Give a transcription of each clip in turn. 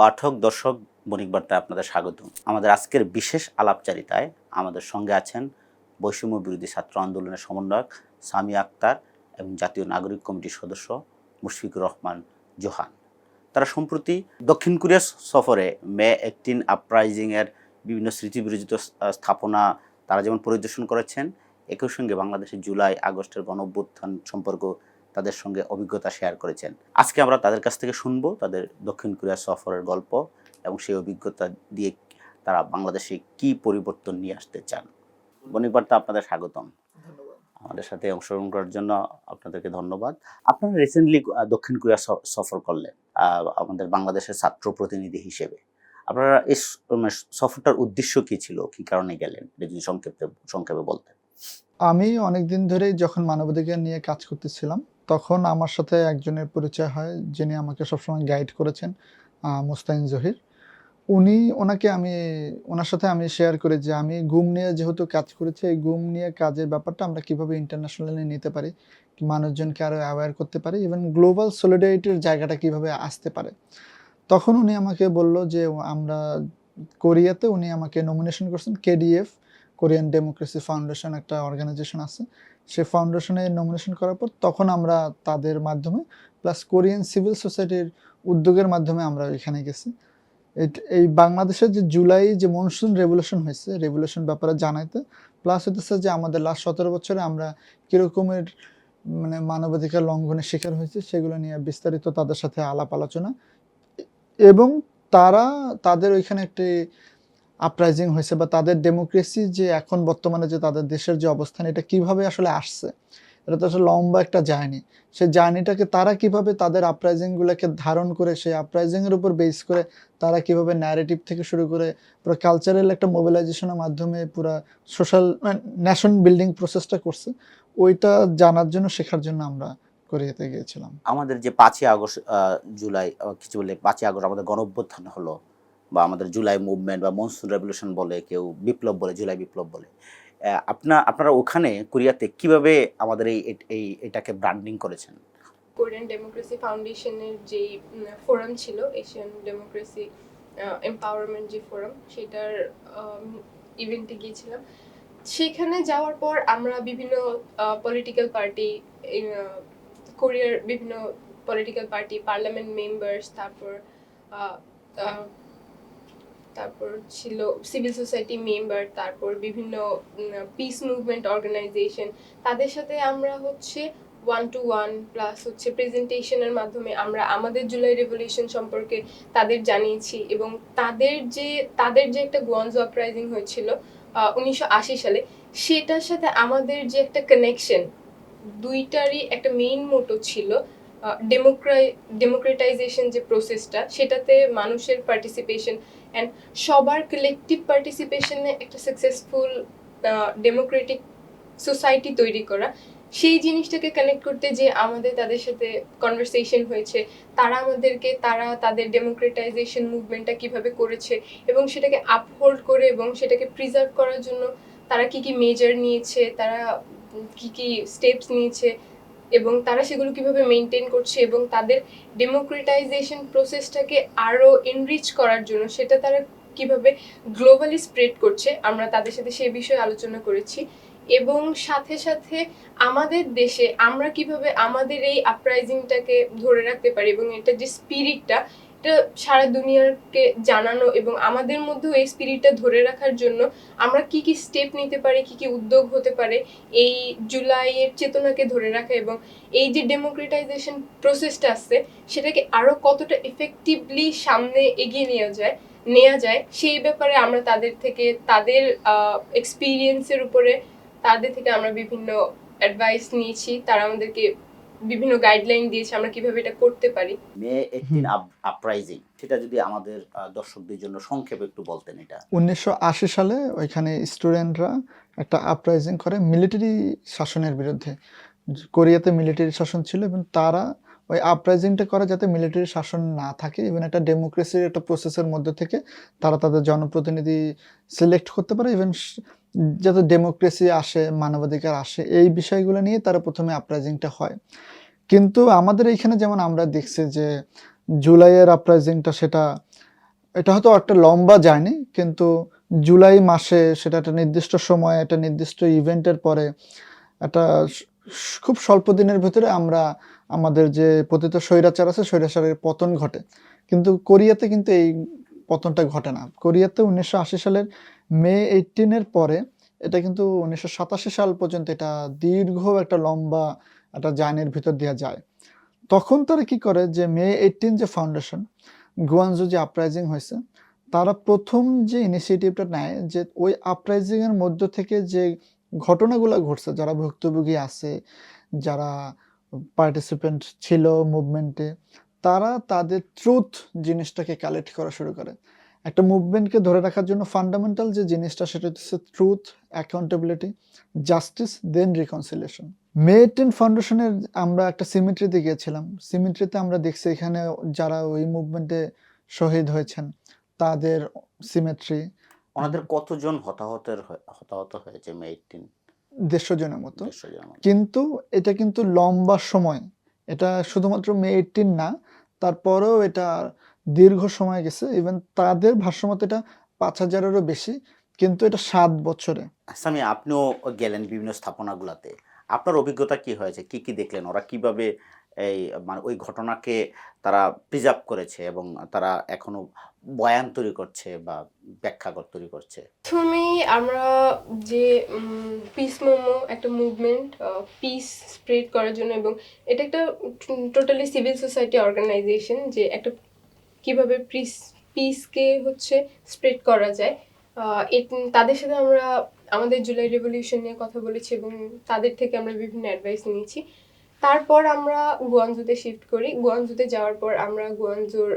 পাঠক, দর্শক বণিক বার্তায় আপনাদের স্বাগত আমাদের আজকের বিশেষ আলাপচারিতায় আমাদের সঙ্গে আছেন বৈষম্য বিরোধী ছাত্র আন্দোলনের সমন্বয়ক সামি আক্তার এবং জাতীয় নাগরিক কমিটির সদস্য মুশফিকুর রহমান জোহান। তারা সম্প্রতি দক্ষিণ কোরিয়া সফরে মে এইটিন আপরাইজিংয়ের বিভিন্ন স্মৃতিবিরোচিত স্থাপনা তারা যেমন পরিদর্শন করেছেন, একই সঙ্গে বাংলাদেশের জুলাই আগস্টের গণ সম্পর্ক তাদের সঙ্গে অভিজ্ঞতা শেয়ার করেছেন। আজকে আমরা তাদের কাছ থেকে শুনব তাদের দক্ষিণ কোরিয়া সফরের গল্প এবং সেই অভিজ্ঞতা দিয়ে তারা বাংলাদেশে কি পরিবর্তন নিয়ে আসতে চান। বনিবার্তা আপনাদের স্বাগতম। আমাদের সাথে অংশগ্রহণ করার জন্য আপনাদেরকে ধন্যবাদ। আপনারা রিসেন্টলি দক্ষিণ কোরিয়া সফর করলেন আমাদের বাংলাদেশের ছাত্র প্রতিনিধি হিসেবে। আপনারা এই মানে সফরটার উদ্দেশ্য কি ছিল? কি কারণে গেলেন? যদি সংক্ষেপে সংক্ষেপে বলতেন। আমি অনেকদিন ধরেই যখন মানবাধিকার নিয়ে কাজ করতেছিলাম তখন আমার সাথে একজনের পরিচয় হয়, যিনি আমাকে সবসময় গাইড করেছেন মুস্তাইন জহির। উনি ওনাকে আমি, ওনার সাথে আমি শেয়ার করি যে আমি গুম নিয়ে যেহেতু কাজ করেছি, এই গুম নিয়ে কাজের ব্যাপারটা আমরা কীভাবে ইন্টারন্যাশনালি নিতে পারি, মানুষজনকে আরও অ্যাওয়্যার করতে পারি ইভেন গ্লোবাল সলিডারিটির জায়গাটা কীভাবে আসতে পারে। তখন উনি আমাকে বলল যে আমরা কোরিয়াতে উনি আমাকে নমিনেশন করছেন কেডিএফ কোরিয়ান ডেমোক্রেসি ফাউন্ডেশন একটা অর্গানাইজেশন আছে। সে ফাউন্ডেশনে নমিনেশন করার পর তখন আমরা তাদের মাধ্যমে প্লাস কোরিয়ান সিভিল সোসাইটির উদ্যোগের মাধ্যমে আমরা এখানে গেছি। এই বাংলাদেশের যে জুলাই যে মনসুন রেভলিউশন হয়েছে রেভলিউশন ব্যাপারে জানাইতে প্লাস হইতেছে যে আমাদের লাস্ট সতেরো বছরে আমরা কীরকমের মানে মানবাধিকার লঙ্ঘনের শিকার হয়েছে, সেগুলো নিয়ে বিস্তারিত তাদের সাথে আলাপ আলোচনা। এবং তারা, তাদের ওইখানে একটি আপরাইজিং হয়েছে বা তাদের ডেমোক্রেসি যে এখন বর্তমানে যে তাদের দেশের যে অবস্থান, এটা কীভাবে আসলে আসছে? এটা তো আসলে লম্বা একটা জার্নি। সেই জার্নিটাকে তারা কীভাবে তাদের আপরাইজিংগুলোকে ধারণ করে, সেই আপরাইজিংয়ের উপর বেস করে তারা কীভাবে ন্যারেটিভ থেকে শুরু করে, পুরো কালচারাল একটা মোবিলাইজেশনের মাধ্যমে পুরো সোশ্যাল ন্যাশন বিল্ডিং প্রসেসটা করছে, ওইটা জানার জন্য, শেখার জন্য আমরা কোরিয়াতে গিয়েছিলাম। আমাদের যে পাঁচই আগস্ট জুলাই কিছু বলে পাঁচই আগস্ট আমাদের গণঅভ্যুত্থান হলো বা আমাদের জুলাই মুভমেন্ট বা মনসুন রেভলিউশন বলে, কেউ বিপ্লব বলে, জুলাই বিপ্লব বলে আপনা, আপনারা ওখানে কোরিয়াতে কীভাবে আমাদের এই এই এটাকে ব্র্যান্ডিং করেছেন? কোরিয়ান ডেমোক্রেসি ফাউন্ডেশনের যে ফোরাম ছিল এশিয়ান ডেমোক্রেসি এম্পাওয়ারমেন্ট যে ফোরাম সেটার ইভেন্টে গিয়েছিলাম। সেখানে যাওয়ার পর আমরা বিভিন্ন পলিটিক্যাল পার্টি কোরিয়ার বিভিন্ন পলিটিক্যাল পার্টি পার্লামেন্ট মেম্বার্স তারপর তারপর ছিল সিভিল সোসাইটি মেম্বার তারপর বিভিন্ন পিস মুভমেন্ট অর্গানাইজেশন তাদের সাথে আমরা হচ্ছে ওয়ান টু ওয়ান প্লাস হচ্ছে প্রেজেন্টেশনের মাধ্যমে আমরা আমাদের জুলাই রেভলিউশন সম্পর্কে তাদের জানিয়েছি এবং তাদের যে তাদের যে একটা গোয়ানজো আপরাইজিং হয়েছিল উনিশশো আশি সালে, সেটার সাথে আমাদের যে একটা কানেকশন দুইটারই একটা মেইন মোটো ছিল ডেমোক্রাই ডেমোক্রেটাইজেশন যে প্রসেসটা সেটাতে মানুষের পার্টিসিপেশন অ্যান্ড সবার কালেকটিভ পার্টিসিপেশনে একটা সাকসেসফুল ডেমোক্রেটিক সোসাইটি তৈরি করা। সেই জিনিসটাকে কানেক্ট করতে যে আমাদের তাদের সাথে কনভারসেশন হয়েছে, তারা আমাদেরকে, তারা তাদের ডেমোক্রেটাইজেশন মুভমেন্টটা কীভাবে করেছে এবং সেটাকে আপহোল্ড করে এবং সেটাকে প্রিজার্ভ করার জন্য তারা কি কি মেজার নিয়েছে, তারা কি কি স্টেপস নিয়েছে এবং তারা সেগুলো কীভাবে মেনটেন করছে এবং তাদের ডেমোক্রেটাইজেশন প্রসেসটাকে আরও এনরিচ করার জন্য সেটা তারা কীভাবে গ্লোবালি স্প্রেড করছে, আমরা তাদের সাথে সেই বিষয়ে আলোচনা করেছি। এবং সাথে সাথে আমাদের দেশে আমরা কীভাবে আমাদের এই আপরাইজিংটাকে ধরে রাখতে পারি এবং এটা যে স্পিরিটটা এটা সারা দুনিয়াকে জানানো এবং আমাদের মধ্যেও এই স্পিরিটটা ধরে রাখার জন্য আমরা কি কি স্টেপ নিতে পারি, কি কি উদ্যোগ হতে পারে, এই জুলাইয়ের চেতনাকে ধরে রাখা এবং এই যে ডেমোক্রেটাইজেশন প্রসেসটা আসছে, সেটাকে আরও কতটা ইফেক্টিভলি সামনে এগিয়ে নেওয়া যায় নেওয়া যায়, সেই ব্যাপারে আমরা তাদের থেকে, তাদের এক্সপিরিয়েন্সের উপরে, তাদের থেকে আমরা বিভিন্ন অ্যাডভাইস নিয়েছি, তারা আমাদেরকে বিভিন্ন গাইডলাইন দিয়েছে আমরা কীভাবে এটা করতে পারি। মে এইটিন আপরাইজিং সেটা যদি আমাদের দর্শকদের জন্য সংক্ষেপে একটু বলতেন এটা। উনিশশো আশি সালে ওইখানে স্টুডেন্টরা একটা আপরাইজিং করে মিলিটারি শাসনের বিরুদ্ধে। কোরিয়াতে মিলিটারি শাসন ছিল এবং তারা ওই আপরাইজিংটা করে যাতে মিলিটারি শাসন না থাকে। ইভেন একটা ডেমোক্রেসির একটা প্রসেসের মধ্যে থেকে তারা তাদের জনপ্রতিনিধি সিলেক্ট করতে পারে। ইভেন যাতে ডেমোক্রেসি আসে, মানবাধিকার আসে, এই বিষয়গুলো নিয়ে তারা প্রথমে আপরাইজিংটা হয়। কিন্তু আমাদের এইখানে যেমন আমরা দেখছি যে জুলাইয়ের আপরাইজিংটা সেটা, এটা হয়তো একটা লম্বা জার্নি, কিন্তু জুলাই মাসে সেটা একটা নির্দিষ্ট সময়, একটা নির্দিষ্ট ইভেন্টের পরে একটা খুব স্বল্প দিনের ভিতরে আমরা আমাদের যে পতিত স্বৈরাচার আছে, স্বৈরাচারের পতন ঘটে। কিন্তু কোরিয়াতে কিন্তু এই পতনটা ঘটে না। কোরিয়াতে উনিশশো আশি সালের মে এইটিনের পরে এটা কিন্তু উনিশশো সাতাশি সাল পর্যন্ত এটা দীর্ঘ একটা লম্বা একটা জার্নির ভিতর দিয়ে যায়। তখন তারা কি করে যে মে এইটিন যে ফাউন্ডেশন গুয়ানজু যে আপরাইজিং হয়েছে, তারা প্রথম যে ইনিশিয়েটিভটা নেয় যে ওই আপরাইজিং এর মধ্য থেকে যে ঘটনাগুলো ঘটছে, যারা ভুক্তভোগী আছে, যারা পার্টিসিপেন্ট ছিল মুভমেন্টে তারা তাদের ট্রুথ জিনিসটাকে কালেক্ট করা শুরু করে। একটা মুভমেন্টকে ধরে রাখার জন্য ফান্ডামেন্টাল যে জিনিসটা সেটা হচ্ছে truth accountability justice then reconciliation May ten ফাউন্ডেশনের আমরা একটা সিমিট্রিতে গিয়েছিলাম। সিমিট্রিতে আমরা দেখছি এখানে যারা ওই মুভমেন্টে শহীদ হয়েছেন তাদের সিমেট্রি ওনাদের কতজন হতাহতের হতাহত হয়েছে মে এইটিন দেড়শো জনের মতো। দেড়শো জনের মতো। কিন্তু এটা কিন্তু লম্বা সময়। এটা শুধুমাত্র মে এইটিন না তারপরেও এটা দীর্ঘ সময় গেছে। ইভেন তাদের ভাষ্যমতে এটা পাঁচ হাজারেরও বেশি, কিন্তু এটা সাত বছরে। সামি আপনিও গেলেন বিভিন্ন স্থাপনাগুলোতে। আপনার অভিজ্ঞতা কি হয়েছে? কি কি দেখলেন? ওরা কীভাবে এই মানে ওই ঘটনাকে তারা প্রিজার্ভ করেছে এবং তারা এখনও বয়ান তৈরি করছে বা ব্যাখ্যা তৈরি করছে। প্রথমেই আমরা যে পিস মোমো একটা মুভমেন্ট পিস স্প্রেড করার জন্য এবং এটা একটা টোটালি সিভিল সোসাইটি অর্গানাইজেশন যে একটা কীভাবে পিস পিসকে হচ্ছে স্প্রেড করা যায়। তাদের সাথে আমরা আমাদের জুলাই রেভলিউশন নিয়ে কথা বলেছি এবং তাদের থেকে আমরা বিভিন্ন অ্যাডভাইস নিয়েছি। তারপর আমরা গুয়ানজুতে শিফট করি। গুয়ানজুতে যাওয়ার পর আমরা গুয়ানজুর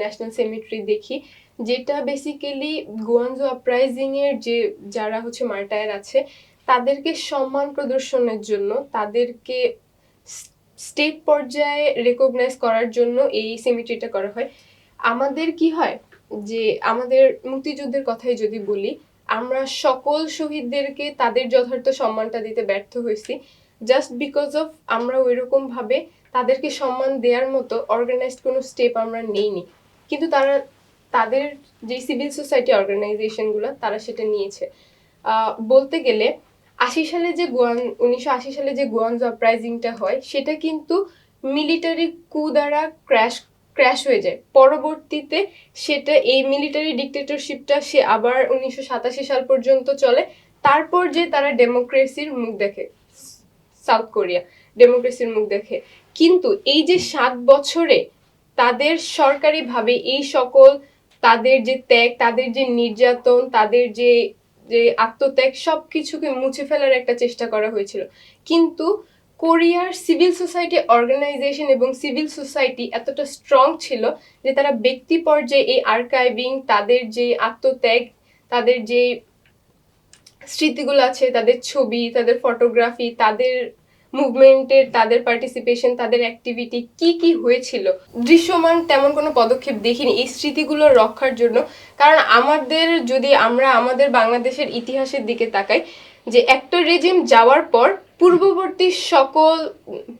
ন্যাশনাল সেমিট্রি দেখি, যেটা বেসিক্যালি গুয়ানজো আপরাইজিং এর যে, যারা হচ্ছে মার্টায়ার আছে, তাদেরকে সম্মান প্রদর্শনের জন্য, তাদেরকে স্টেট পর্যায়ে রেকগনাইজ করার জন্য এই সেমিট্রিটা করা হয়। আমাদের কি হয় যে, আমাদের মুক্তিযুদ্ধের কথাই যদি বলি, আমরা সকল শহীদদেরকে তাদের যথার্থ সম্মানটা দিতে ব্যর্থ হয়েছি। জাস্ট বিকজ অফ আমরা ওইরকম ভাবে তাদেরকে সম্মান দেওয়ার মতো অর্গানাইজড কোনো স্টেপ আমরা নেইনি। কিন্তু তারা, তাদের যে সিভিল সোসাইটি অর্গানাইজেশনগুলো তারা সেটা নিয়েছে। বলতে গেলে আশি সালে যে গোয়ান, উনিশশো আশি সালে যে গোয়ানজ আপরাইজিংটা হয়, সেটা কিন্তু মিলিটারি কু দ্বারা ক্র্যাশ ক্র্যাশ হয়ে যায়। পরবর্তীতে সেটা এই মিলিটারি ডিক্টেটরশিপটা সে আবার উনিশশো সাতাশি সাল পর্যন্ত চলে। তারপর যে তারা ডেমোক্রেসির মুখ দেখে। সাউথ কোরিয়া, ডেমোক্রেসির মুখ দেখে। কিন্তু এই যে সাত বছরে তাদের সরকারিভাবে এই সকল তাদের যে ত্যাগ, তাদের যে নির্যাতন, তাদের যে যে আত্মত্যাগ সব কিছুকে মুছে ফেলার একটা চেষ্টা করা হয়েছিল। কিন্তু কোরিয়ার সিভিল সোসাইটি অর্গানাইজেশন এবং সিভিল সোসাইটি এতটা স্ট্রং ছিল যে তারা ব্যক্তি পর্যায়ে এই আর্কাইভিং, তাদের যে আত্মত্যাগ, তাদের যে স্মৃতিগুলো আছে, তাদের ছবি, তাদের ফটোগ্রাফি তাদের মুভমেন্টের তাদের পার্টিসিপেশন তাদের অ্যাক্টিভিটি কি কি হয়েছিল? দৃশ্যমান তেমন কোনো পদক্ষেপ দেখিনি এই স্মৃতিগুলো রক্ষার জন্য। কারণ আমাদের, যদি আমরা আমাদের বাংলাদেশের ইতিহাসের দিকে তাকাই, যে একটা রেজিম যাওয়ার পর পূর্ববর্তী সকল,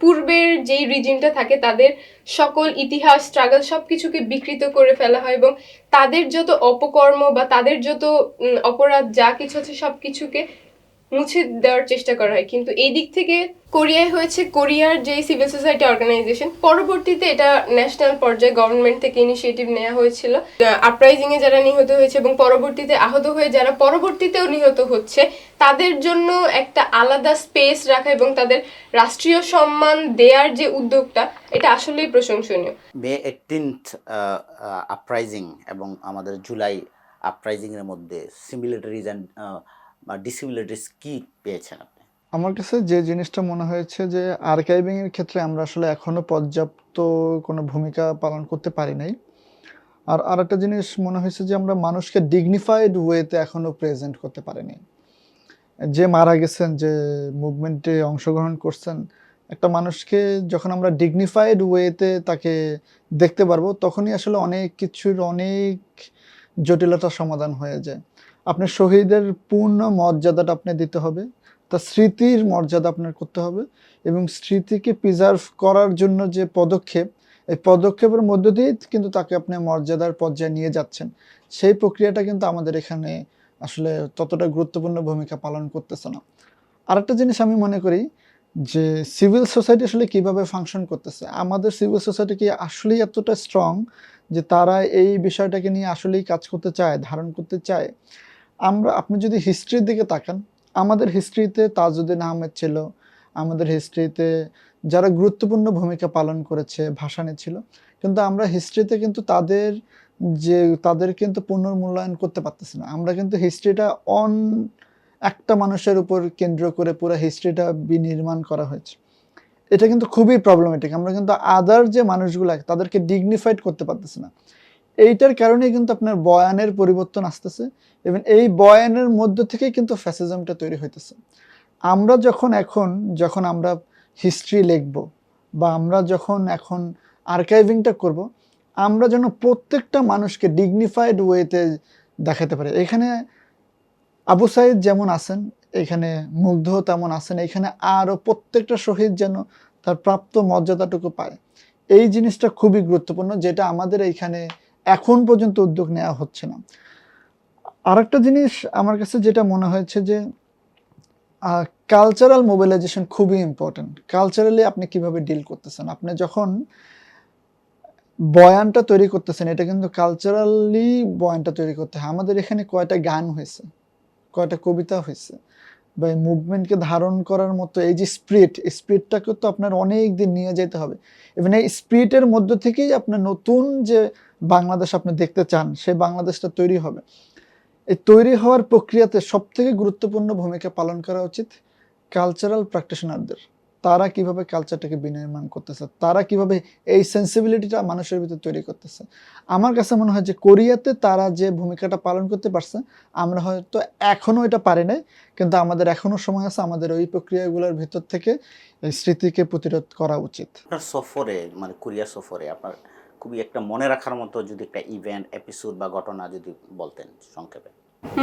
পূর্বের যেই রিজিমটা থাকে, তাদের সকল ইতিহাস স্ট্রাগল সব কিছুকে বিকৃত করে ফেলা হয় এবং তাদের যত অপকর্ম বা তাদের যত অপরাধ, যা কিছু আছে সব কিছুকে মুছে দেওয়ার চেষ্টা করা হয়। কিন্তু এই দিক থেকে কোরিয়ায় হয়েছে কোরিয়ার যে সিভিল সোসাইটি অর্গানাইজেশন পরবর্তীতে এটা ন্যাশনাল পর্যায়ে গভর্নমেন্ট থেকে ইনিশিয়েটিভ নেওয়া হয়েছিল। আপরাইজিং এ যারা নিহত হয়েছে এবং পরবর্তীতে আহত হয়ে যারা পরবর্তীতেও নিহত হচ্ছে, তাদের জন্য একটা আলাদা স্পেস রাখা এবং তাদের রাষ্ট্রীয় সম্মান দেওয়ার যে উদ্যোগটা, এটা আসলেই প্রশংসনীয়। মে এইটিনথ আপরাইজিং এবং আমাদের জুলাই আপরাইজিংয়ের মধ্যে সিমিলারিটিজ অ্যান্ড ডিসিমিলারিটিস কি পেয়েছেন আপনি? আমার কাছে যে জিনিসটা মনে হয়েছে যে আর্কাইভিং এর ক্ষেত্রে আমরা আসলে এখনও পর্যাপ্ত কোনো ভূমিকা পালন করতে পারি নাই। আর আরেকটা জিনিস মনে হয়েছে যে আমরা মানুষকে ডিগনিফাইড ওয়েতে এখনও প্রেজেন্ট করতে পারিনি। যে মারা গেছেন, যে মুভমেন্টে অংশগ্রহণ করছেন, একটা মানুষকে যখন আমরা ডিগনিফাইড ওয়েতে তাকে দেখতে পারব, তখনই আসলে অনেক কিছুর অনেক জটিলতার সমাধান হয়ে যায়। আপনার শহীদের পূর্ণ মর্যাদাটা আপনি দিতে হবে, তার স্মৃতির মর্যাদা আপনার করতে হবে এবং স্মৃতিকে প্রিজার্ভ করার জন্য যে পদক্ষেপ, এই পদক্ষেপের মধ্য দিয়ে কিন্তু তাকে আপনি মর্যাদার পর্যায়ে নিয়ে যাচ্ছেন। সেই প্রক্রিয়াটা কিন্তু আমাদের এখানে আসলে ততটা গুরুত্বপূর্ণ ভূমিকা পালন করতেছে না। আরেকটা জিনিস আমি মনে করি যে সিভিল সোসাইটি আসলে কীভাবে ফাংশন করতেছে? আমাদের সিভিল সোসাইটি কি আসলেই এতটা স্ট্রং যে তারা এই বিষয়টাকে নিয়ে আসলেই কাজ করতে চায়, ধারণ করতে চায়? আমরা, আপনি যদি হিস্ট্রির দিকে তাকান, আমাদের হিস্ট্রিতে তাজউদ্দিন আহমেদ ছিল, আমাদের হিস্ট্রিতে যারা গুরুত্বপূর্ণ ভূমিকা পালন করেছে ভাসানে ছিল, কিন্তু আমরা হিস্ট্রিতে কিন্তু তাদের যে, তাদের কিন্তু পুনর্মূল্যায়ন করতে পারতেছি না। আমরা কিন্তু হিস্ট্রিটা অন একটা মানুষের উপর কেন্দ্র করে পুরো হিস্ট্রিটা বিনির্মাণ করা হয়েছে। এটা কিন্তু খুবই প্রবলেমেটিক আমরা কিন্তু আদার যে মানুষগুলো, তাদেরকে ডিগনিফাইড করতে পারতেছি না। এইটার কারণেই কিন্তু আপনার বয়ানের পরিবর্তন আসতেছে এবং এই বয়ানের মধ্য থেকেই কিন্তু ফ্যাসিজমটা তৈরি হইতেছে। আমরা যখন এখন, যখন আমরা হিস্ট্রি লিখব, বা আমরা যখন এখন আর্কাইভিংটা করব, আমরা যেন প্রত্যেকটা মানুষকে ডিগনিফাইড ওয়েতে দেখাতে পারি। এখানে আবু সাইদ যেমন আছেন, এখানে মুগ্ধ তেমন আছেন, এখানে আরও প্রত্যেকটা শহীদ যেন তার প্রাপ্ত মর্যাদাটুকু পায়। এই জিনিসটা খুবই গুরুত্বপূর্ণ, যেটা আমাদের এইখানে এখন পর্যন্ত উদ্যোগ নেওয়া হচ্ছে না। আরেকটা জিনিস আমার কাছে যেটা মনে হয়েছে যে কালচারাল মোবিলাইজেশন খুবই ইম্পর্টেন্ট কালচারালি আপনি কীভাবে ডিল করতেছেন? আপনি যখন বয়ানটা তৈরি করতেছেন, এটা কিন্তু কালচারালি বয়ানটা তৈরি করতে হয়। আমাদের এখানে কয়টা গান হয়েছে, কয়টা কবিতা হয়েছে, বা এই মুভমেন্টকে ধারণ করার মতো এই যে স্পিরিট স্পিরিটটাকে তো আপনার অনেক দিন নিয়ে যেতে হবে। এবং এই স্পিরিটের মধ্য থেকেই আপনার নতুন যে বাংলাদেশ আপনি দেখতে চান সেই বাংলাদেশটা তৈরি হবে। এই তৈরি হওয়ার প্রক্রিয়াতে সব থেকে গুরুত্বপূর্ণ ভূমিকা পালন করা উচিত কালচারাল প্র্যাকটিশনারদের তারা কীভাবে কালচারটাকে বিনির্মাণ করতেছে, তারা কীভাবে এই সেন্সিবিলিটিটা মানুষের ভিতরে তৈরি করতেছে। আমার কাছে মনে হয় যে কোরিয়াতে তারা যে ভূমিকাটা পালন করতে পারছে, আমরা হয়তো এখনও এটা পারি নাই, কিন্তু আমাদের এখনও সময় আছে আমাদের ওই প্রক্রিয়াগুলোর ভিতর থেকে এই স্মৃতিকে প্রতিরোধ করা উচিত। আপনার সফরে মানে কোরিয়া সফরে আপনার খুবই একটা মনে রাখার মতো যদি একটা ইভেন্ট এপিসোড বা ঘটনা যদি বলতেন সংক্ষেপে।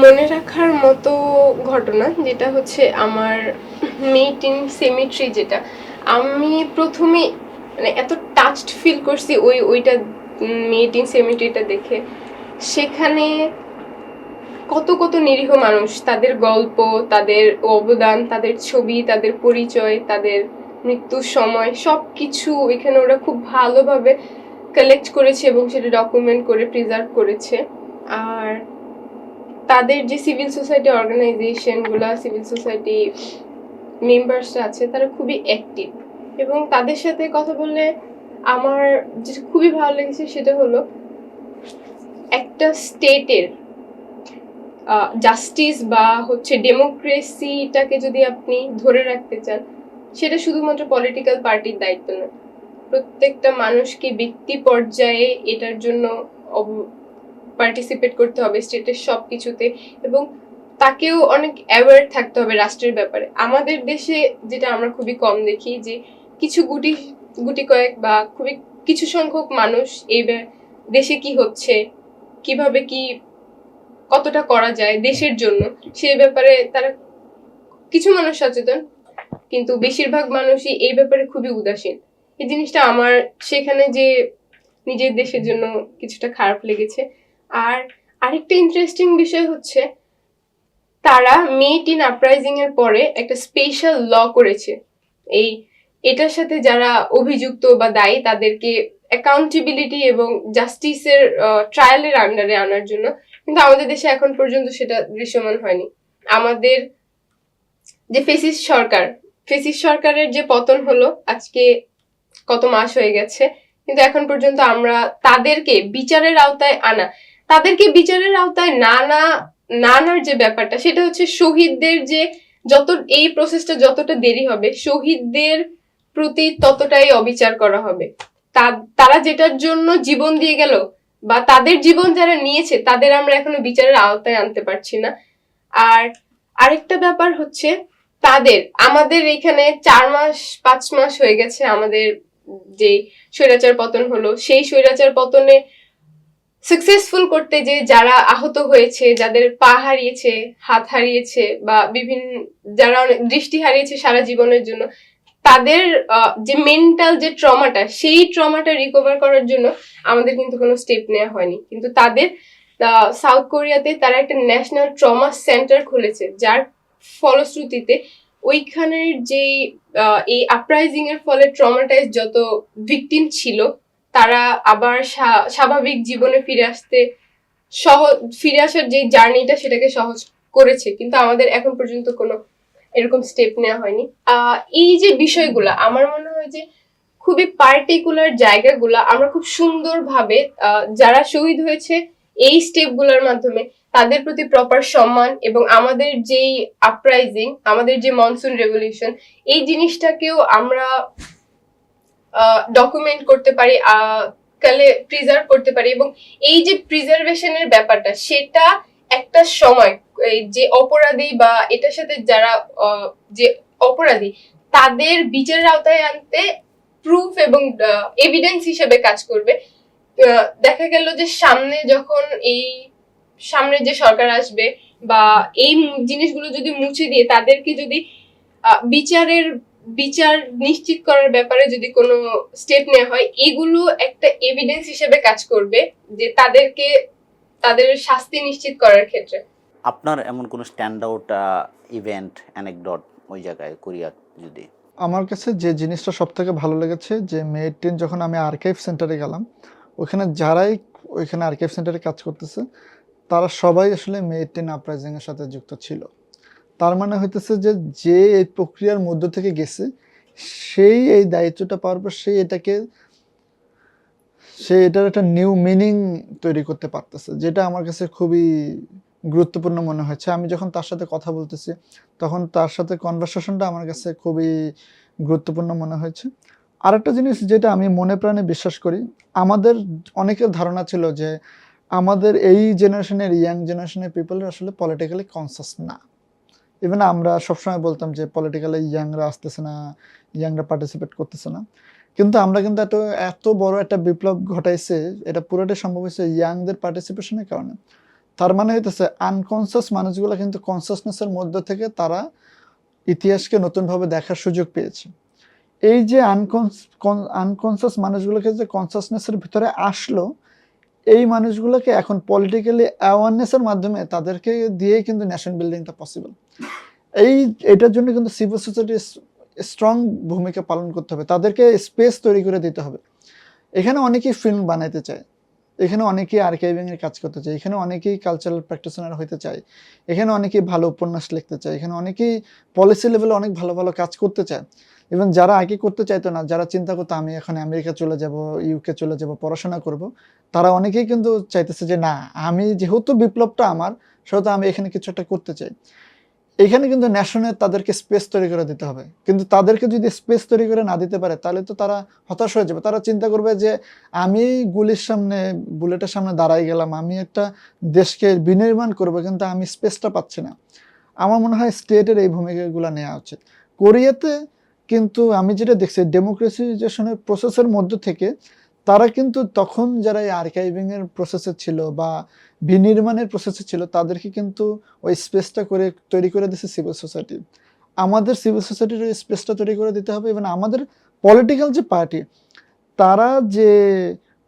মনে রাখার মতো ঘটনা যেটা হচ্ছে আমার মেট ইন সেমিট্রি যেটা, আমি প্রথমে মানে এত টাচড ফিল করছি ওই, ওইটা মেট ইন সেমিট্রিটা দেখে। সেখানে কত কত নিরীহ মানুষ, তাদের গল্প, তাদের অবদান, তাদের ছবি, তাদের পরিচয়, তাদের মৃত্যুর সময় সব কিছু এখানে ওরা খুব ভালোভাবে কালেক্ট করেছে এবং সেটা ডকুমেন্ট করে প্রিজার্ভ করেছে। আর তাদের যে সিভিল সোসাইটি অর্গানাইজেশনগুলো সিভিল সোসাইটি মেম্বার্সরা আছে, তারা খুবই অ্যাক্টিভ এবং তাদের সাথে কথা বললে আমার যেটা খুবই ভালো লেগেছে সেটা হলো, একটা স্টেটের জাস্টিস বা হচ্ছে ডেমোক্রেসিটাকে যদি আপনি ধরে রাখতে চান, সেটা শুধুমাত্র পলিটিক্যাল পার্টির দায়িত্ব না। প্রত্যেকটা মানুষকে ব্যক্তি পর্যায়ে এটার জন্য পার্টিসিপেট করতে হবে স্টেটের সব কিছুতে এবং তাকেও অনেক অ্যাওয়ার থাকতে হবে রাষ্ট্রের ব্যাপারে। আমাদের দেশে যেটা আমরা খুবই কম দেখি যে কিছু গুটি গুটি কয়েক বা খুবই কিছু সংখ্যক মানুষ এই দেশে কি হচ্ছে, কীভাবে কি, কতটা করা যায় দেশের জন্য সেই ব্যাপারে তারা কিছু মানুষ সচেতন, কিন্তু বেশিরভাগ মানুষই এই ব্যাপারে খুবই উদাসীন। এই জিনিসটা আমার সেখানে যে নিজের দেশের জন্য কিছুটা খারাপ লেগেছে। আর আরেকটা ইন্টারেস্টিং বিষয় হচ্ছে, তারা মেট ইন আপরাইজিং এর পরে একটা স্পেশাল ল করেছে। এই এটার সাথে যারা অভিযুক্ত বা দায়ী, তাদেরকে অ্যাকাউন্টেবিলিটি এবং জাস্টিসের ট্রায়ালের আন্ডারে আনার জন্য। কিন্তু আমাদের দেশে এখন পর্যন্ত সেটা দৃশ্যমান হয়নি। আমাদের যে ফেসিস সরকার ফেসিস সরকারের যে পতন হলো, আজকে কত মাস হয়ে গেছে। কিন্তু এখন পর্যন্ত আমরা তাদেরকে বিচারের আওতায় আনা, তাদেরকে বিচারের আওতায় না না না আনার যে ব্যাপারটা, সেটা হচ্ছে শহীদদের যে যত, এই প্রসেসটা যতটা দেরি হবে, শহীদদের প্রতি ততটাই অবিচার করা হবে। তারা যেটার জন্য জীবন দিয়ে গেল বা তাদের জীবন যারা নিয়েছে, তাদের আমরা এখনও বিচারের আওতায় আনতে পারছি না। আর আরেকটা ব্যাপার হচ্ছে, তাদের, আমাদের এখানে চার মাস, পাঁচ মাস হয়ে গেছে আমাদের যে স্বৈরাচার পতন হলো, সেই স্বৈরাচার পতনে সাকসেসফুল করতে যে যারা আহত হয়েছে, যাদের পা হারিয়েছে, হাত হারিয়েছে বা বিভিন্ন যারা অনেক দৃষ্টি হারিয়েছে সারা জীবনের জন্য, তাদের যে মেন্টাল যে ট্রমাটা সেই ট্রমাটা রিকভার করার জন্য আমাদের কিন্তু কোনো স্টেপ নেওয়া হয়নি। কিন্তু তাদের সাউথ কোরিয়াতে তারা একটা ন্যাশনাল ট্রমা সেন্টার খুলেছে, যার ফলশ্রুতিতে ওইখানের যেই এই আপরাইজিং এর ফলে ট্রমাটাইজ যত ভিকটিম ছিল, তারা আবার স্বা- স্বাভাবিক জীবনে ফিরে আসতে সহজ, ফিরে আসার যে জার্নিটা সেটাকে সহজ করেছে। কিন্তু আমাদের এখন পর্যন্ত কোনো এরকম স্টেপ নেওয়া হয়নি। এই যে বিষয়গুলো, আমার মনে হয় যে খুবই পার্টিকুলার জায়গাগুলো আমরা খুব সুন্দরভাবে যারা শহীদ হয়েছে, এই স্টেপগুলোর মাধ্যমে তাদের প্রতি প্রপার সম্মান এবং আমাদের যেই আপরাইজিং আমাদের যে মনসুন রেভলিউশন এই জিনিসটাকেও আমরা ডকুমেন্ট করতে পারি কালে প্রিজার্ভ করতে পারি এবং এই যে প্রিজার্ভেশনের ব্যাপারটা, সেটা একটা সময় যে অপরাধী বা এটার সাথে যারা যে অপরাধী, তাদের বিচারের আওতায় আনতে প্রুফ এবং এভিডেন্স হিসেবে কাজ করবে। দেখা গেল যে সামনে যখন এই সামনে যে সরকার আসবে বা এই জিনিসগুলো যদি মুছে দিয়ে তাদেরকে যদি বিচারের বিচার নিশ্চিত করার ব্যাপারে যদি কোনো স্টেপ নেওয়া হয় এগুলো একটা এভিডেন্স হিসেবে কাজ করবে যে তাদেরকে তাদের শাস্তি নিশ্চিত করার ক্ষেত্রে। আপনার এমন কোনো স্ট্যান্ড আউট ইভেন্ট অ্যানেকডট ওই জায়গায় কোরিয়া যদি? আমার কাছে যে জিনিসটা সব থেকে ভালো লেগেছে যে মে যখন আমি আর্কাইভ সেন্টারে গেলাম ওখানে যারাই ওইখানে আর্কাইভ সেন্টারে কাজ করতেছে তারা সবাই আসলে মে এইটিন আপরাইজিং এর সাথে যুক্ত ছিল। তার মানে হইতেছে যে যে এই প্রক্রিয়ার মধ্য থেকে গেছে, সেই এই দায়িত্বটা পাওয়ার পর সেই এটাকে, সে এটার একটা নিউ মিনিং তৈরি করতে পারতেছে, যেটা আমার কাছে খুবই গুরুত্বপূর্ণ মনে হয়েছে। আমি যখন তার সাথে কথা বলতেছি, তখন তার সাথে কনভারসেশনটা আমার কাছে খুবই গুরুত্বপূর্ণ মনে হয়েছে। আরেকটা জিনিস যেটা আমি মনে প্রাণে বিশ্বাস করি, আমাদের অনেকের ধারণা ছিল যে আমাদের এই জেনারেশনের, ইয়াং জেনারেশনের পিপল আসলে পলিটিক্যালি কনসাস না। ইভেন আমরা সবসময় বলতাম যে পলিটিক্যালি ইয়াংরা আসতেছে না, ইয়াংরা পার্টিসিপেট করতেছে না। কিন্তু আমরা কিন্তু এত এত বড় একটা বিপ্লব ঘটাইছে, এটা পুরোটাই সম্ভব হয়েছে ইয়াংদের পার্টিসিপেশনের কারণে। তার মানে হইতেছে আনকনসিয়াস মানুষগুলো কিন্তু কনসিয়াসনেসের মধ্য থেকে তারা ইতিহাসকে নতুনভাবে দেখার সুযোগ পেয়েছে। এই যে আনকনস আনকনসিয়াস মানুষগুলোকে যে কনসিয়াসনেসের ভিতরে আসলো এই মানুষগুলোকে এখন পলিটিক্যালি অ্যাওয়ারনেসের মাধ্যমে তাদেরকে দিয়েই কিন্তু ন্যাশন বিল্ডিংটা পসিবল এই, এটার জন্য কিন্তু সিভিল সোসাইটি স্ট্রং ভূমিকা পালন করতে হবে। তাদেরকে স্পেস তৈরি করে দিতে হবে। এখানে অনেকেই ফিল্ম বানাইতে চায়। এখানে অনেকেই আর্কাইভিং এর কাজ করতে চায়। এখানে অনেকেই কালচারাল প্র্যাকটিশনার হতে চায়। এখানে অনেকেই ভালো উপন্যাস লিখতে চায়। এখানে অনেকেই পলিসি লেভেলে অনেক ভালো ভালো কাজ করতে চায়। ইভেন যারা আগে করতে চাইতো না, যারা চিন্তা করতো, আমি এখন আমেরিকা চলে যাব ইউকে চলে যাব, পড়াশোনা করব, তারা অনেকেই কিন্তু চাইতেছে যে, না, আমি যেহেতু বিপ্লবটা আমার, সেহেতু আমি এখানে কিছু একটা করতে চাই। এখানে কিন্তু ন্যাশনের তাদেরকে স্পেস তৈরি করে দিতে হবে। কিন্তু তাদেরকে যদি স্পেস তৈরি করে না দিতে পারে, তাহলে তো তারা হতাশ হয়ে যাবে। তারা চিন্তা করবে যে, আমি গুলির সামনে, বুলেটের সামনে দাঁড়াই গেলাম, আমি একটা দেশকে বিনির্মাণ করব, কিন্তু আমি স্পেসটা পাচ্ছি না। আমার মনে হয় স্টেটের এই ভূমিকাগুলো নেওয়া উচিত। কোরিয়াতে কিন্তু আমি যেটা দেখছি ডেমোক্রেসিজেশনের প্রসেসের মধ্য থেকে তারা কিন্তু তখন যারা এই আর্কাইভিং এর প্রসেসে ছিল বা বিনির্মাণের প্রসেসে ছিল, তাদেরকে কিন্তু ওই স্পেসটা করে তৈরি করে দিচ্ছে সিভিল সোসাইটি আমাদের সিভিল সোসাইটির ওই স্পেসটা তৈরি করে দিতে হবে এবং আমাদের পলিটিক্যাল যে পার্টি তারা যে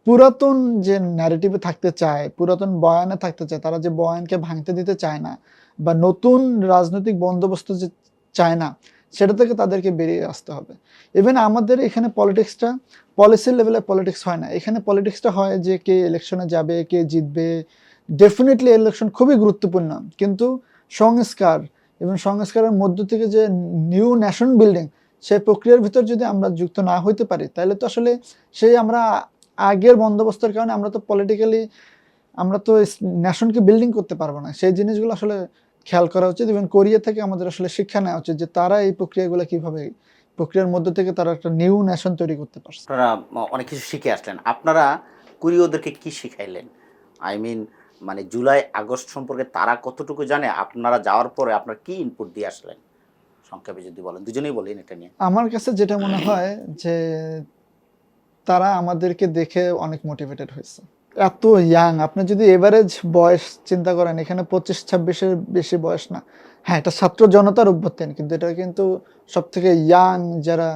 পুরাতন যে ন্যারেটিভে থাকতে চায়, পুরাতন বয়ানে থাকতে চায়, তারা যে বয়ানকে ভাঙতে দিতে চায় না বা নতুন রাজনৈতিক বন্দোবস্ত যে চায় না সেটা থেকে তাদেরকে বেরিয়ে আসতে হবে। ইভেন আমাদের এখানে পলিটিক্সটা পলিসি লেভেলে পলিটিক্স হয় না। এখানে পলিটিক্সটা হয় যে কে ইলেকশনে যাবে, কে জিতবে। ডেফিনেটলি ইলেকশন খুবই গুরুত্বপূর্ণ। কিন্তু সংস্কার, এবং সংস্কারের মধ্য থেকে যে নিউ ন্যাশন বিল্ডিং সেই প্রক্রিয়ার ভিতর যদি আমরা যুক্ত না হইতে পারি, তাহলে তো আসলে সেই আমরা আগের বন্দোবস্তের কারণে আমরা তো পলিটিক্যালি আমরা তো ন্যাশনকে বিল্ডিং করতে পারব না। সেই জিনিসগুলো আসলে খেয়াল করা উচিত এবং কোরিয়া থেকে আমাদের আসলে শিক্ষা নেওয়া উচিত যে তারা এই প্রক্রিয়াগুলো কীভাবে প্রক্রিয়ার মধ্যে থেকে তারা একটা নিউ ন্যাশন তৈরি করতে পারছে। আপনারা অনেক কিছু শিখে আসলেন। আপনারা কোরিয়দেরকে কি শিখাইলেন? আই মিন মানে জুলাই আগস্ট সম্পর্কে তারা কতটুকু জানে? আপনারা যাওয়ার পরে আপনারা কি ইনপুট দিয়ে আসলেন? সংক্ষেপে যদি বলেন দুজনেই বলেন এটা নিয়ে। আমার কাছে যেটা মনে হয় যে তারা আমাদেরকে দেখে অনেক মোটিভেটেড হয়েছে। এত ইয়াং আপনি যদি এভারেজ বয়স চিন্তা করেন, এখানে পঁচিশ, ছাব্বিশের বেশি বয়স না। হ্যাঁ এটা ছাত্র জনতার অভ্যর্থন কিন্তু এটা কিন্তু সব থেকে ইয়াং যারা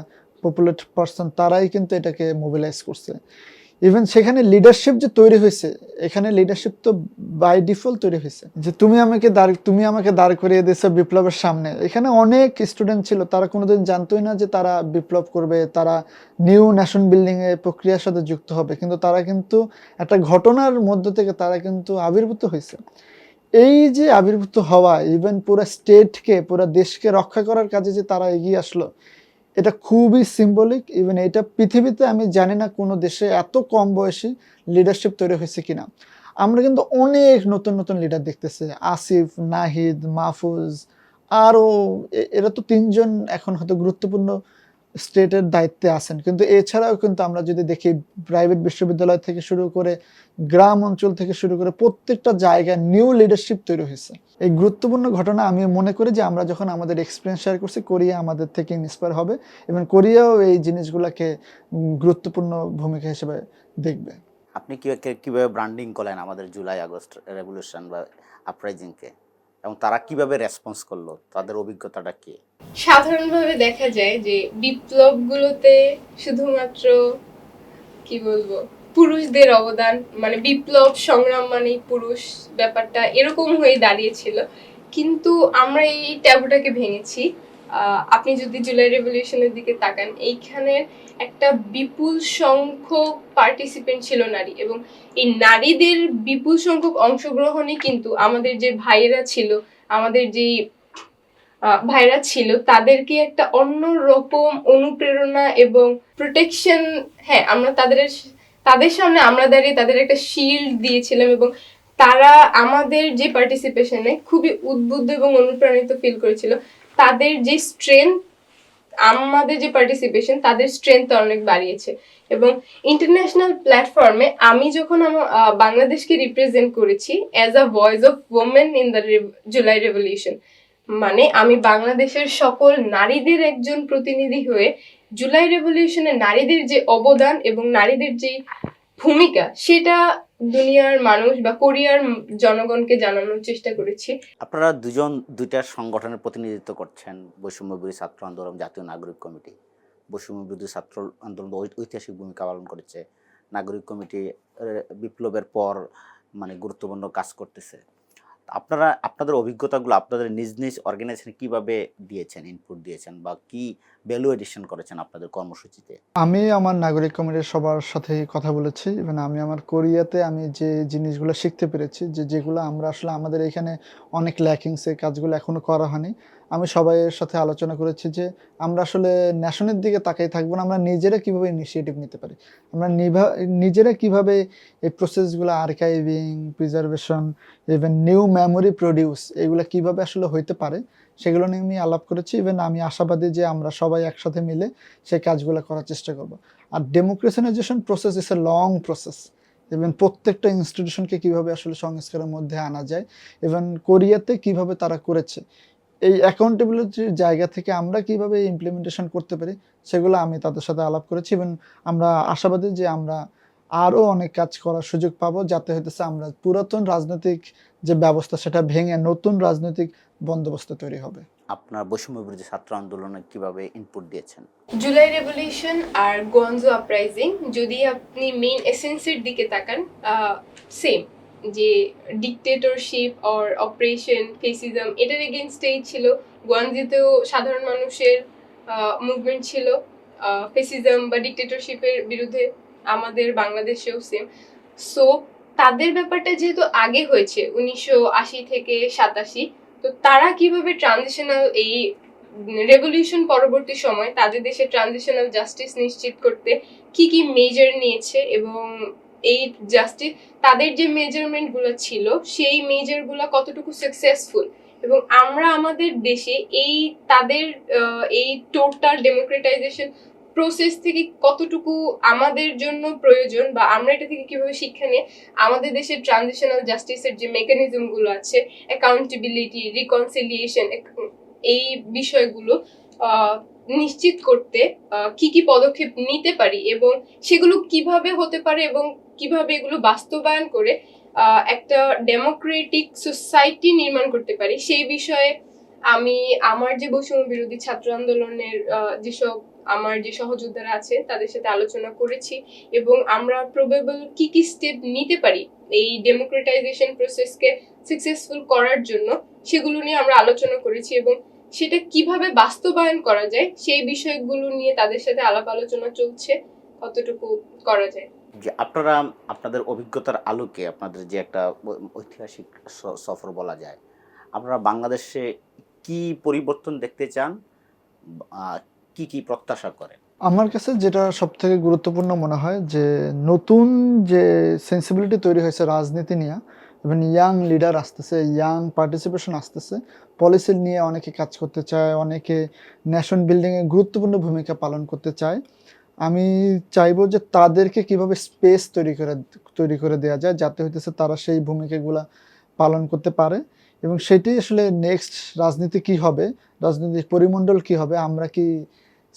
পপুলেট পার্সন তারাই কিন্তু এটাকে মোবিলাইজ করছে। ইভেন সেখানে লিডারশিপ যে তৈরি হয়েছে, এখানে লিডারশিপ তো বাই ডিফল্ট তৈরি হয়েছে। যে তুমি আমাকে দাঁড়, তুমি আমাকে দাঁড় করিয়ে দিয়েছ বিপ্লবের সামনে। এখানে অনেক স্টুডেন্ট ছিল, তারা কোনোদিন জানতোই না যে তারা বিপ্লব করবে, তারা নিউ ন্যাশন বিল্ডিং এর প্রক্রিয়ার সাথে যুক্ত হবে। কিন্তু তারা কিন্তু একটা ঘটনার মধ্য থেকে তারা কিন্তু আবির্ভূত হয়েছে। এই যে আবির্ভূত হওয়া ইভেন পুরো স্টেটকে পুরো দেশকে রক্ষা করার কাজে যে তারা এগিয়ে আসলো এটা খুবই সিম্বলিক ইভেন এটা পৃথিবীতে আমি জানি না কোনো দেশে এত কম বয়সী লিডারশিপ তৈরি হয়েছে কিনা। আমরা কিন্তু অনেক নতুন নতুন লিডার দেখতেছি। আসিফ, নাহিদ, মাহফুজ, আরও এরা তো তিনজন এখন হয়তো গুরুত্বপূর্ণ স্টেটের দায়িত্বে আছেন। কিন্তু এছাড়াও কিন্তু আমরা যদি দেখি প্রাইভেট বিশ্ববিদ্যালয় থেকে শুরু করে গ্রাম অঞ্চল থেকে শুরু করে প্রত্যেকটা জায়গায় নিউ লিডারশিপ তৈরি হয়েছে। এই গুরুত্বপূর্ণ ঘটনা আমি মনে করি যে আমরা যখন আমাদের এক্সপিরিয়েন্স শেয়ার করছি, কোরিয়া আমাদের থেকে ইন্সপায়ার হবে এবং কোরিয়াও এই জিনিসগুলোকে গুরুত্বপূর্ণ ভূমিকা হিসেবে দেখবে। আপনি কীভাবে ব্র্যান্ডিং করলেন আমাদের জুলাই আগস্ট রেভলিউশন বা আপরাইজিংকে এবং তারা কীভাবে রেসপন্স করল, তাদের অভিজ্ঞতাটা কি? সাধারণভাবে দেখা যায় যে বিপ্লবগুলোতে শুধুমাত্র, কি বলব, পুরুষদের অবদান মানে বিপ্লব, সংগ্রাম মানে পুরুষ ব্যাপারটা এরকম হয়ে দাঁড়িয়েছিল। কিন্তু আমরা এই ট্যাবুটাকে ভেঙেছি। আপনি যদি জুলাই রেভলিউশনের দিকে তাকান এইখানের একটা বিপুল সংখ্যক পার্টিসিপেন্ট ছিল নারী এবং এই নারীদের বিপুল সংখ্যক অংশগ্রহণই কিন্তু আমাদের যে ভাইয়েরা ছিল আমাদের আহ, ভাইরা ছিল তাদেরকে একটা অন্য রকম অনুপ্রেরণা এবং প্রোটেকশন হ্যাঁ আমরা তাদের তাদের সামনে আমরা দাঁড়িয়ে তাদের একটা শিল্ড দিয়েছিলাম এবং তারা আমাদের যে পার্টিসিপেশনে খুবই উদ্বুদ্ধ এবং অনুপ্রাণিত ফিল করেছিল। তাদের যে স্ট্রেংথ আমাদের যে পার্টিসিপেশন তাদের স্ট্রেংথ অনেক বাড়িয়েছে। এবং ইন্টারন্যাশনাল প্ল্যাটফর্মে আমি যখন আমার বাংলাদেশকে রিপ্রেজেন্ট করেছি as a voice of women in the July revolution মানে আমি বাংলাদেশের সকল নারীদের একজন প্রতিনিধি হয়ে জুলাই রেভলিউশনে নারীদের যে অবদান এবং নারীদের যে ভূমিকা, সেটা দুনিয়ার মানুষ বা কোরিয়ার জনগণকে জানানোর চেষ্টা করেছি। আপনারা দুজন দুইটা সংগঠনের প্রতিনিধিত্ব করছেন বৈষম্যবিরোধী ছাত্র আন্দোলন, জাতীয় নাগরিক কমিটি। বৈষম্যবিরোধী ছাত্র আন্দোলন ঐতিহাসিক ভূমিকা পালন করেছে। নাগরিক কমিটি বিপ্লবের পর মানে গুরুত্বপূর্ণ কাজ করতেছে। আপনারা, আপনাদের অভিজ্ঞতাগুলো আপনাদের নিজ নিজ অর্গানাইজেশন কীভাবে দিয়েছেন ইনপুট দিয়েছেন বা কি ভ্যালু এডিশন করেছেন আপনাদের কর্মসূচিতে? আমি আমার নাগরিক কমিটির সবার সাথে কথা বলেছি। ইভেন আমি আমার কোরিয়াতে আমি যে জিনিসগুলো শিখতে পেরেছি, যে যেগুলো আমরা আসলে আমাদের এখানে অনেক ল্যাকিংসে কাজগুলো এখনও করা হয়নি। আমি সবাইয়ের সাথে আলোচনা করেছি যে আমরা আসলে ন্যাশনের দিকে তাকাই থাকব না, আমরা নিজেরা কীভাবে ইনিশিয়েটিভ নিতে পারি? আমরা নিজেরা কীভাবে এই প্রসেসগুলো archiving preservation even new memory produce এগুলো কীভাবে আসলে হইতে পারে সেগুলো নিয়ে আমি আলাপ করেছি। ইভেন আমি আশাবাদী যে আমরা সবাই একসাথে মিলে সেই কাজগুলো করার চেষ্টা করব। আর democratisation process is a long process even প্রত্যেকটা ইনস্টিটিউশনকে কীভাবে আসলে সংস্কারের মধ্যে আনা যায়। ইভেন কোরিয়াতে কীভাবে তারা করেছে। এই অ্যাকাউন্টেবিলিটির জায়গা থেকে আমরা কীভাবে ইমপ্লিমেন্টেশন করতে পারি সেগুলো আমি তাদের সাথে আলাপ করেছি। এবং আমরা আশাবাদী যে আমরা আরও অনেক কাজ করার সুযোগ পাবো যাতে হইতেছে আমরা পুরাতন রাজনৈতিক যে ব্যবস্থা সেটা ভেঙে নতুন রাজনৈতিক বন্দোবস্ত তৈরি হবে। আপনার বৈষম্য বিরোধী ছাত্র আন্দোলনে কীভাবে ইনপুট দিয়েছেন? জুলাই রেভলিউশন আর গোয়ানজো আপরাইজিং যদি আপনি মেইন এসেন্সের দিকে তাকান সেম যে ডিকটেটরশিপ অর অপারেশন ফেসিজম এটার এগেনস্টেই ছিল। গোয়ানজিতেও সাধারণ মানুষের মুভমেন্ট ছিল। ফেসিজম বা ডিকটেটরশিপের বিরুদ্ধে আমাদের বাংলাদেশেও সেম সো তাদের ব্যাপারটা যেহেতু আগে হয়েছে, উনিশশো আশি থেকে সাতাশি, তো তারা কীভাবে ট্রানজিশনাল এই রেভলিউশন পরবর্তী সময় তাদের দেশে ট্রানজিশনাল জাস্টিস নিশ্চিত করতে কি কি মেজার নিয়েছে এবং এই জাস্টিস তাদের যে মেজারমেন্টগুলো ছিল, সেই মেজারগুলো কতটুকু সাকসেসফুল এবং আমরা আমাদের দেশে এই তাদের এই টোটাল ডেমোক্রেটাইজেশন প্রসেস থেকে কতটুকু আমাদের জন্য প্রয়োজন বা আমরা এটা থেকে কীভাবে শিক্ষা নিয়ে আমাদের দেশের ট্রানজিশনাল জাস্টিসের যে মেকানিজমগুলো আছে অ্যাকাউন্টেবিলিটি রিকনসিলিয়েশন এই বিষয়গুলো নিশ্চিত করতে কি কি পদক্ষেপ নিতে পারি এবং সেগুলো কীভাবে হতে পারে এবং কীভাবে এগুলো বাস্তবায়ন করে একটা ডেমোক্রেটিক সোসাইটি নির্মাণ করতে পারি, সেই বিষয়ে আমি আমার যে বৈষম্য বিরোধী ছাত্র আন্দোলনের যেসব আমার যে সহযোদ্ধারা আছে, তাদের সাথে আলোচনা করেছি এবং আমরা প্রবেবল কি কি স্টেপ নিতে পারি এই ডেমোক্রেটাইজেশন প্রসেসকে সাকসেসফুল করার জন্য, সেগুলো নিয়ে আমরা আলোচনা করেছি এবং সেটা কীভাবে বাস্তবায়ন করা যায় সেই বিষয়গুলো নিয়ে তাদের সাথে আলাপ আলোচনা চলছে কতটুকু করা যায়? যে আপনারা আপনাদের অভিজ্ঞতার আলোকে আপনাদের যে একটা ঐতিহাসিক স- সফর বলা যায় আপনারা বাংলাদেশে কি পরিবর্তন দেখতে চান কি কি প্রত্যাশা করেন? আমার কাছে যেটা সব থেকে গুরুত্বপূর্ণ মনে হয় যে নতুন যে সেন্সিবিলিটি তৈরি হয়েছে রাজনীতি নিয়ে এবং ইয়াং লিডার আসতেছে ইয়াং পার্টিসিপেশন আসতেছে। পলিসি নিয়ে অনেকে কাজ করতে চায়, অনেকে ন্যাশন বিল্ডিংয়ে গুরুত্বপূর্ণ ভূমিকা পালন করতে চায়। আমি চাইব যে তাদেরকে কীভাবে স্পেস তৈরি করে তৈরি করে দেওয়া যায়, যাতে হইতেছে তারা সেই ভূমিকাগুলা পালন করতে পারে। এবং সেটাই আসলে নেক্সট রাজনীতি কি হবে, রাজনৈতিক পরিমণ্ডল কি হবে, আমরা কি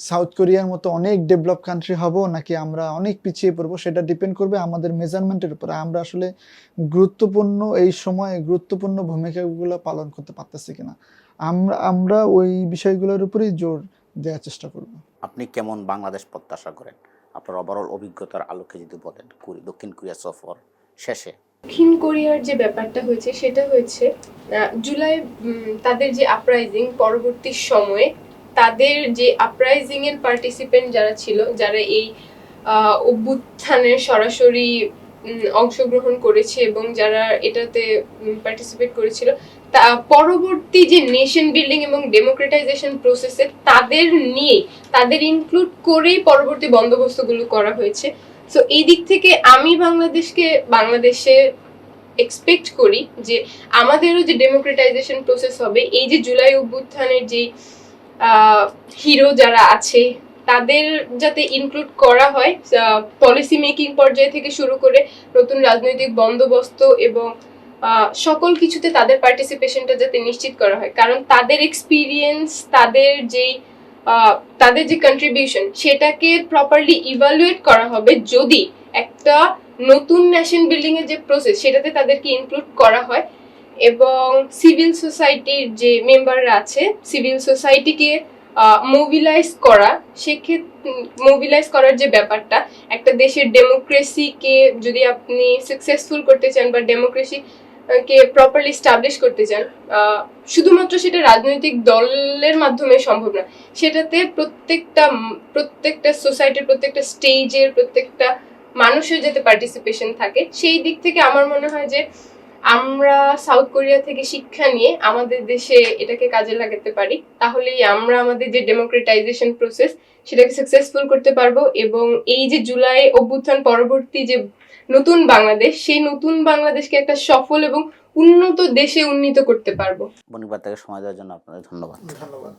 সাউথ কোরিয়ার মতো অনেক ডেভেলপ কান্ট্রি হব নাকি আমরা অনেক পিছিয়ে পড়ব সেটা ডিপেন্ড করবে আমাদের মেজারমেন্টের উপরে। আমরা আসলে গুরুত্বপূর্ণ এই সময়ে গুরুত্বপূর্ণ ভূমিকাগুলো পালন করতে পারতেছি কিনা। আমরা আমরা ওই বিষয়গুলোর উপরেই জোর দেওয়ার চেষ্টা করব। আপনি কেমন বাংলাদেশ প্রত্যাশা করেন? আপনার ওভারঅল অভিজ্ঞতার আলোকে যদি বলেন দক্ষিণ কোরিয়া সফর শেষে। দক্ষিণ কোরিয়ার যে ব্যাপারটা হয়েছে সেটা হয়েছে আহ, জুলাই তাদের যে আপরাইজিং পরবর্তী সময়ে তাদের যে আপরাইজিং এর পার্টিসিপেন্ট যারা ছিল, যারা এই অভ্যুত্থানের সরাসরি অংশগ্রহণ করেছে এবং যারা এটাতে পার্টিসিপেট করেছিল, তা পরবর্তী যে নেশন বিল্ডিং এবং ডেমোক্রেটাইজেশন প্রসেসে তাদের নিয়ে, তাদের ইনক্লুড করেই পরবর্তী বন্দোবস্তগুলো করা হয়েছে। সো এই দিক থেকে আমি বাংলাদেশকে, বাংলাদেশে এক্সপেক্ট করি যে আমাদেরও যে ডেমোক্রেটাইজেশন প্রসেস হবে, এই যে জুলাই অভ্যুত্থানের যে হিরো যারা আছে, তাদের যাতে ইনক্লুড করা হয় পলিসি মেকিং পর্যায় থেকে শুরু করে নতুন রাজনৈতিক বন্দোবস্ত এবং সকল কিছুতে তাদের পার্টিসিপেশনটা যাতে নিশ্চিত করা হয়। কারণ তাদের এক্সপিরিয়েন্স তাদের যেই তাদের যে কন্ট্রিবিউশন সেটাকে প্রপারলি ইভালুয়েট করা হবে যদি একটা নতুন ন্যাশন বিল্ডিং এর যে প্রসেস সেটাতে তাদেরকে ইনক্লুড করা হয়। এবং সিভিল সোসাইটির যে মেম্বাররা আছে, সিভিল সোসাইটিকে মোবিলাইজ করা সেক্ষেত্রে মোবিলাইজ করার যে ব্যাপারটা, একটা দেশের ডেমোক্রেসিকে যদি আপনি সাকসেসফুল করতে চান বা ডেমোক্রেসি কে প্রপারলি স্টাবলিশ করতে চান শুধুমাত্র সেটা রাজনৈতিক দলের মাধ্যমে সম্ভব না, সেটাতে প্রত্যেকটা প্রত্যেকটা সোসাইটির, প্রত্যেকটা স্টেজের প্রত্যেকটা মানুষের যাতে পার্টিসিপেশন থাকে, সেই দিক থেকে আমার মনে হয় যে আমরা সাউথ কোরিয়া থেকে শিক্ষা নিয়ে আমাদের দেশে এটাকে কাজে লাগাতে পারি তাহলেই আমরা আমাদের যে ডেমোক্রেটাইজেশন প্রসেস সেটাকে সাকসেসফুল করতে পারব এবং এই যে জুলাই অভ্যুত্থান পরবর্তী যে নতুন বাংলাদেশ সেই নতুন বাংলাদেশকে একটা সফল এবং উন্নত দেশে উন্নীত করতে পারব। বণিকবার থেকে সময় দেওয়ার জন্য আপনাদের ধন্যবাদ। ধন্যবাদ।